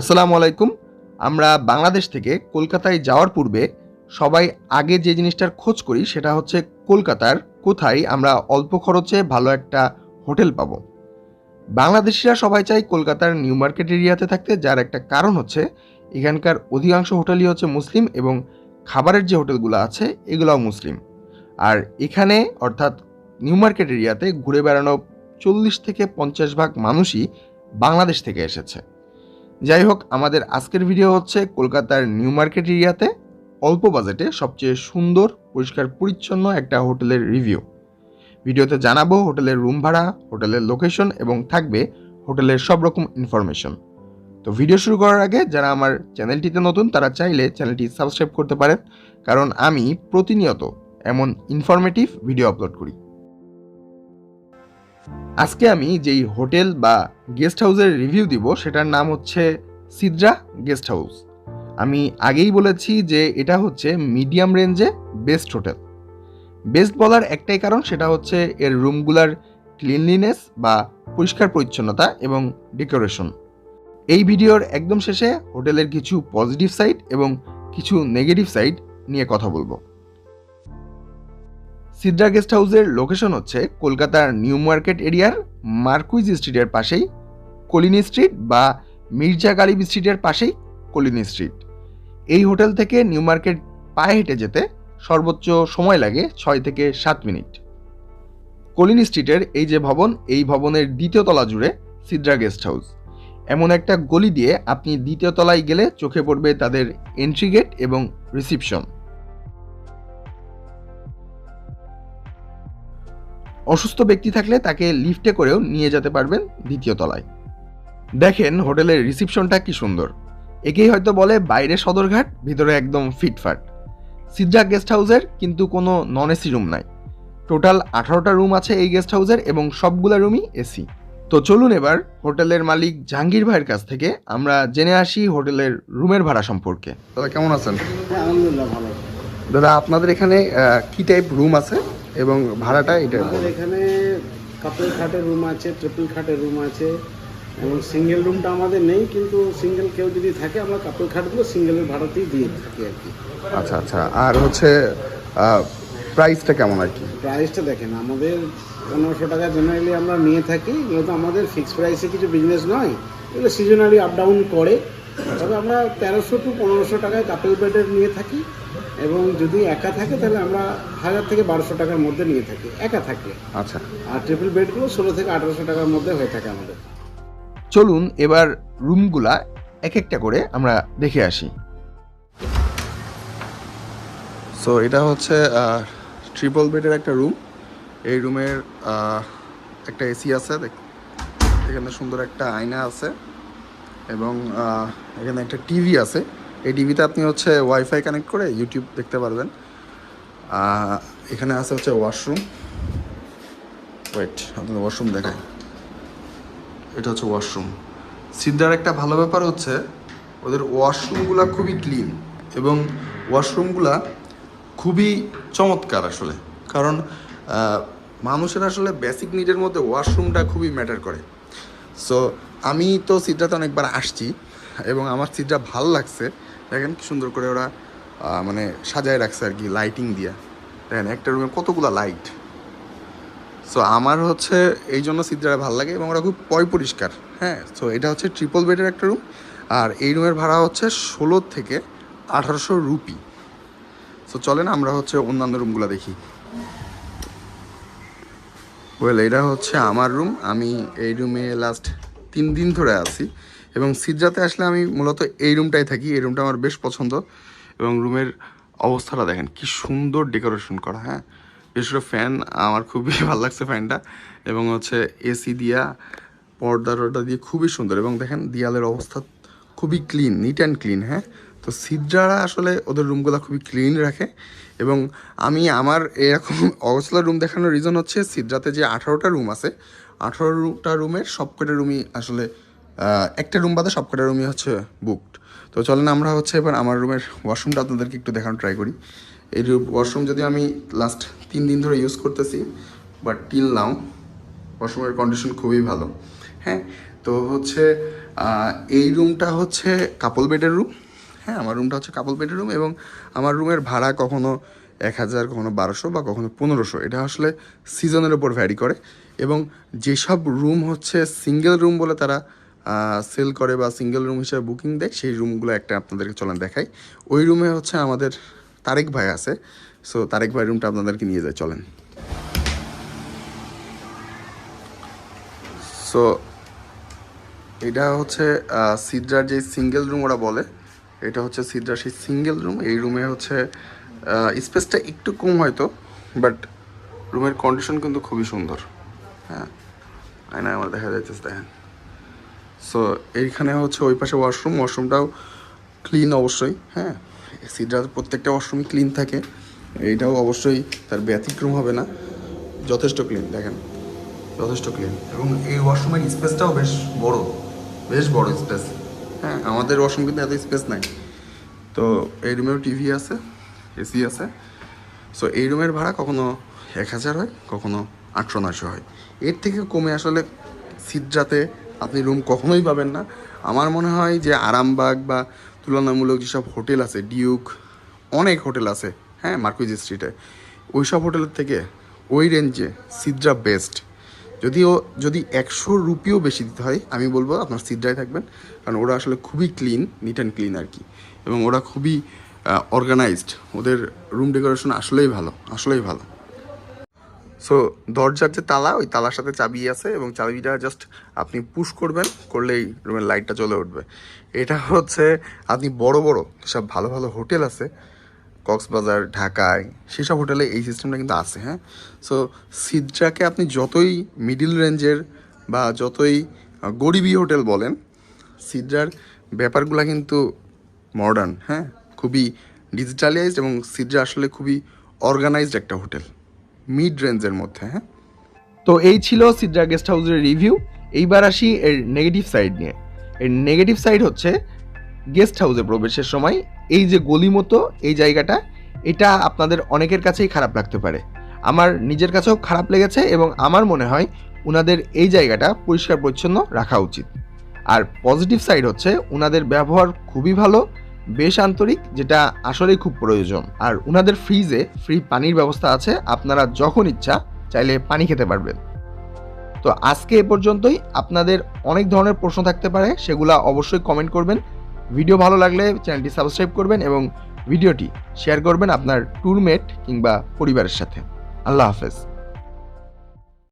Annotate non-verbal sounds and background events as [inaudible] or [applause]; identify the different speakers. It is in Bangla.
Speaker 1: আসসালামু আলাইকুম। আমরা বাংলাদেশ থেকে কলকাতায় যাওয়ার পূর্বে সবাই আগে যে জিনিসটার খোঁজ করি সেটা হচ্ছে কলকাতার কোথায় আমরা অল্প খরচে ভালো একটা হোটেল পাবো। বাংলাদেশিরা সবাই চায় কলকাতার নিউ মার্কেট এরিয়াতে থাকতে, যার একটা কারণ হচ্ছে এখানকার অধিকাংশ হোটেলই হচ্ছে মুসলিম এবং খাবারের যে হোটেলগুলো আছে এগুলোও মুসলিম। আর এখানে অর্থাৎ নিউ মার্কেট এরিয়াতে ঘুরে বেড়ানো চল্লিশ থেকে পঞ্চাশ ভাগ মানুষই বাংলাদেশ থেকে এসেছে। যাই হোক আমাদের আজকের ভিডিও হচ্ছে কলকাতার নিউ মার্কেট এরিয়াতে অল্প বাজেটে সবচেয়ে সুন্দর, পরিষ্কার, পরিচ্ছন্ন একটা হোটেলের রিভিউ ভিডিওতে জানাব হোটেলের রুম ভাড়া, হোটেলের লোকেশন এবং থাকবে হোটেলের সব রকম ইনফরমেশন তো ভিডিও শুরু করার আগে যারা আমার চ্যানেলটিতে নতুন, তারা চাইলে চ্যানেলটি সাবস্ক্রাইব করতে পারেন, কারণ আমি প্রতিনিয়ত এমন ইনফরমেটিভ ভিডিও আপলোড করি। আজকে আমি যেই হোটেল বা গেস্ট হাউসের রিভিউ দিব, সেটার নাম হচ্ছে সিদ্রা গেস্ট হাউস। আমি আগেই বলেছি যে এটা হচ্ছে মিডিয়াম রেঞ্জে বেস্ট হোটেল। বেস্ট বলার একটাই কারণ, সেটা হচ্ছে এর রুমগুলার ক্লিনলিনেস বা পরিষ্কার পরিচ্ছন্নতা এবং ডেকোরেশন। এই ভিডিওর একদম শেষে হোটেলের কিছু পজিটিভ সাইড এবং কিছু নেগেটিভ সাইড নিয়ে কথা বলব। সিদ্রা গেস্ট হাউসের লোকেশন হচ্ছে কলকাতার নিউ মার্কেট এরিয়ার মার্কুইজ স্ট্রিটের পাশেই, কলিনি স্ট্রিট বা মির্জা গালিব স্ট্রিটের পাশেই কলিনি স্ট্রিট। এই হোটেল থেকে নিউ মার্কেট পায়ে হেঁটে যেতে সর্বোচ্চ সময় লাগে ছয় থেকে সাত মিনিট। কলিনি স্ট্রিটের এই যে ভবন, এই ভবনের দ্বিতীয় তলা জুড়ে সিদ্রা গেস্ট হাউস। এমন একটা গলি দিয়ে আপনি দ্বিতীয় তলায় গেলে চোখে পড়বে তাদের এন্ট্রি গেট এবং রিসিপশন অসুস্থ ব্যক্তি থাকলে তাকে লিফটে করেও নিয়ে যেতে পারবেন দ্বিতীয় তলায়। দেখেন হোটেলের রিসিপশনটা কি সুন্দর। একেই হয়তো বলে বাইরে সদরঘাট ভিতরে একদম ফিটফাট। সিদ্রা গেস্ট হাউসের কিন্তু কোনো নন এসি রুম নাই। টোটাল আঠারোটা রুম আছে এই গেস্ট হাউসের এবং সবগুলা রুমই এসি তো চলুন এবার হোটেলের মালিক জাহাঙ্গীর ভাইয়ের কাছ থেকে আমরা জেনে আসি হোটেলের রুমের ভাড়া সম্পর্কে। দাদা কেমন আছেন?
Speaker 2: হ্যাঁ ভালো
Speaker 1: দাদা আপনাদের এখানে কি টাইপ রুম আছে? এবং ভাড়াটা এটা
Speaker 2: আমাদের এখানে কাপল খাটের রুম আছে ট্রিপল খাটের রুম আছে এবং সিঙ্গেল রুমটা আমাদের নেই কিন্তু সিঙ্গেল কেউ যদি থাকে আমরা কাপল খাটগুলো সিঙ্গেলের ভাড়াতেই দিয়ে থাকি আর কি।
Speaker 1: আচ্ছা আচ্ছা। আর হচ্ছে প্রাইসটা কেমন আর কি?
Speaker 2: প্রাইসটা দেখেন আমাদের পনেরোশো টাকা জেনারেলি আমরা নিয়ে থাকি যেহেতু আমাদের ফিক্সড প্রাইসে কিছু বিজনেস নয় এগুলো সিজনালি আপ ডাউন করে তবে আমরা তেরোশো টু পনেরোশো টাকায় কাপল বেডের নিয়ে থাকি। এবং যদি একা থাকে তাহলে আমরা হাজার থেকে বারোশো টাকার মধ্যে নিয়ে থাকি একা থাকলে
Speaker 1: আচ্ছা।
Speaker 2: আর ট্রিপল বেডগুলো ষোলো থেকে আঠারোশো টাকার মধ্যে হয়ে থাকে আমাদের।
Speaker 1: চলুন এবার রুমগুলা এক একটা করে আমরা দেখে আসি। সো এটা হচ্ছে ট্রিপল বেডের একটা রুম এই রুমের একটা এসি আছে দেখ- এখানে সুন্দর একটা আয়না আছে এবং এখানে একটা টিভি আছে। এই টিভিতে আপনি হচ্ছে ওয়াইফাই কানেক্ট করে ইউটিউব দেখতে পারবেন। এখানে আছে হচ্ছে ওয়াশরুম ওয়েট আপনাদের ওয়াশরুম দেখায় এটা হচ্ছে ওয়াশরুম সিদ্ধার একটা ভালো ব্যাপার হচ্ছে, ওদের ওয়াশরুমগুলো খুবই ক্লিন এবং ওয়াশরুমগুলা খুবই চমৎকার আসলে। কারণ মানুষের আসলে বেসিক নিডের মধ্যে ওয়াশরুমটা খুবই ম্যাটার করে। সো আমি তো সিটটাতে অনেকবার আসছি এবং আমার সিটটা ভালো লাগছে। দেখেন কি সুন্দর করে ওরা মানে সাজায় রাখছে আর কি লাইটিং দিয়ে। দেখেন, একটা রুমে কতগুলো লাইট সো আমার হচ্ছে এই জন্য সিদ্ধারা ভালো লাগে এবং ওরা খুব পয় পরিষ্কার হ্যাঁ? সো এটা হচ্ছে ট্রিপল বেডের একটা রুম আর এই রুমের ভাড়া হচ্ছে ষোলো থেকে আঠারোশো রুপি। সো চলেন আমরা হচ্ছে অন্যান্য রুমগুলো দেখি। ওয়েল এটা হচ্ছে আমার রুম আমি এই রুমে লাস্ট তিন দিন ধরে আছি। এবং সিদ্রাতে আসলে আমি মূলত এই রুমটাই থাকি। এই রুমটা আমার বেশ পছন্দ এবং রুমের অবস্থাটা দেখেন, কি সুন্দর ডেকোরেশন করা হ্যাঁ? বিশেষ ফ্যান, আমার খুবই [laughs] ভালো লাগছে ফ্যানটা এবং হচ্ছে এসি দিয়া, পর্দা টর্দা দিয়ে খুবই সুন্দর এবং দেখেন দেয়ালের অবস্থা খুবই ক্লিন নিট অ্যান্ড ক্লিন হ্যাঁ? তো সিদ্রারা আসলে ওদের রুমগুলো খুবই ক্লিন রাখে এবং আমি আমার এরকম [laughs] অগোছলা রুম দেখানোর রিজন হচ্ছে সিদ্রাতে যে আঠারোটা রুম আছে, আঠারোটা রুমের সবকটা রুমই আসলে একটা রুম বাদে সবকটা রুমই হচ্ছে বুকড তো চলেন আমরা হচ্ছে এবার আমার রুমের ওয়াশরুমটা আপনাদেরকে একটু দেখানোর ট্রাই করি। এই ওয়াশরুম যদি আমি লাস্ট তিন দিন ধরে ইউজ করতেছি বাট টিল নাও ওয়াশরুমের কন্ডিশন খুবই ভালো। হ্যাঁ তো হচ্ছে এই রুমটা হচ্ছে কাপল বেডের রুম হ্যাঁ আমার রুমটা হচ্ছে কাপল বেডের রুম এবং আমার রুমের ভাড়া কখনো এক হাজার, কখনো বারোশো বা কখনো পনেরোশো। এটা আসলে সিজনের ওপর ভ্যারি করে এবং যেসব রুম হচ্ছে সিঙ্গেল রুম বলে তারা সেল করে বা সিঙ্গেল রুম হিসেবে বুকিং দেয়, সেই রুমগুলো একটা আপনাদেরকে চলেন দেখাই। ওই রুমে হচ্ছে আমাদের তারেক ভাই আছে। সো তারেক ভাই রুমটা আপনাদেরকে নিয়ে যায়, চলেন। সো এটা হচ্ছে সিদ্রার যে সিঙ্গেল রুম ওরা বলে, এটা হচ্ছে সিদ্রার সেই সিঙ্গেল রুম এই রুমে হচ্ছে স্পেসটা একটু কম হয়তো বাট রুমের কন্ডিশন কিন্তু খুবই সুন্দর। হ্যাঁ আয়না আমার দেখা যাইতেছে, দেখেন। সো এইখানে হচ্ছে ওই পাশে ওয়াশরুম ওয়াশরুমটাও ক্লিন অবশ্যই হ্যাঁ? সিদ্রার প্রত্যেকটা ওয়াশরুমই ক্লিন থাকে। এইটাও অবশ্যই তার ব্যতিক্রম হবে না। যথেষ্ট ক্লিন দেখেন। যথেষ্ট ক্লিন এবং এই ওয়াশরুমের স্পেসটাও বেশ বড়। বেশ বড় স্পেস হ্যাঁ আমাদের ওয়াশরুম কিন্তু এত স্পেস নাই। তো এই রুমেও টিভি আছে এসি আছে। সো এই রুমের ভাড়া কখনো এক হাজার হয়, কখনো আটশো নয়শো হয়। এর থেকে কমে আসলে সিদ্রাতে আপনি রুম কখনোই পাবেন না। আমার মনে হয় যে আরামবাগ বা তুলনামূলক যেসব হোটেল আছে ডিউক অনেক হোটেল আছে হ্যাঁ মার্কুইজ স্ট্রিটে ওই সব হোটেলের থেকে ওই রেঞ্জে সিদ্রা বেস্ট যদিও, যদি একশো রুপিও বেশি দিতে হয়, আমি বলব আপনার সিদ্রায় থাকবেন, কারণ ওরা আসলে খুবই ক্লিন নিট অ্যান্ড ক্লিন আর কি। এবং ওরা খুবই অর্গানাইজড ওদের রুম ডেকোরেশন আসলেই ভালো আসলেই ভালো। সো দরজার যে তালা, ওই তালার সাথে চাবি আছে এবং চাবিটা জাস্ট আপনি পুশ করবেন, করলেই রুমের লাইটটা চলে উঠবে। এটা হচ্ছে, আপনি বড় বড় সব ভালো ভালো হোটেল আছে, কক্সবাজার, ঢাকায়, সেসব হোটেলে এই সিস্টেমটা কিন্তু আছে হ্যাঁ? সো সিদ্রাকে আপনি যতই মিডিল রেঞ্জের বা যতই গরিবী হোটেল বলেন, সিদ্রার ব্যাপারগুলো কিন্তু মডার্ন হ্যাঁ? খুবই ডিজিটালাইজড এবং সিদ্রা আসলে খুবই অর্গানাইজড একটা হোটেল। মিড রেঞ্জের মধ্যে হ্যাঁ?
Speaker 3: তো এই ছিল সিদ্রা গেস্ট হাউসের রিভিউ এইবার আসি এর নেগেটিভ সাইড নিয়ে। এর নেগেটিভ সাইড হচ্ছে গেস্ট হাউসে প্রবেশের সময়। এই যে গলি মতো এই জায়গাটা, এটা আপনাদের অনেকের কাছেই খারাপ লাগতে পারে। আমার নিজের কাছেও খারাপ লেগেছে এবং আমার মনে হয় ওনাদের এই জায়গাটা পরিষ্কার পরিচ্ছন্ন রাখা উচিত। আর পজিটিভ সাইড হচ্ছে ওনাদের ব্যবহার খুবই ভালো। বেশ আন্তরিক, যেটা আসলেই খুব প্রয়োজন। আর উনাদের ফ্রিজে ফ্রি পানির ব্যবস্থা আছে, আপনারা যখন ইচ্ছা চাইলে পানি খেতে পারবেন। তো আজকে এ পর্যন্তই। আপনাদের অনেক ধরনের প্রশ্ন থাকতে পারে, সেগুলা অবশ্যই কমেন্ট করবেন। ভিডিও ভালো লাগলে চ্যানেলটি সাবস্ক্রাইব করবেন এবং ভিডিওটি শেয়ার করবেন আপনার ট্যুরমেট কিংবা পরিবারের সাথে। আল্লাহ হাফেজ।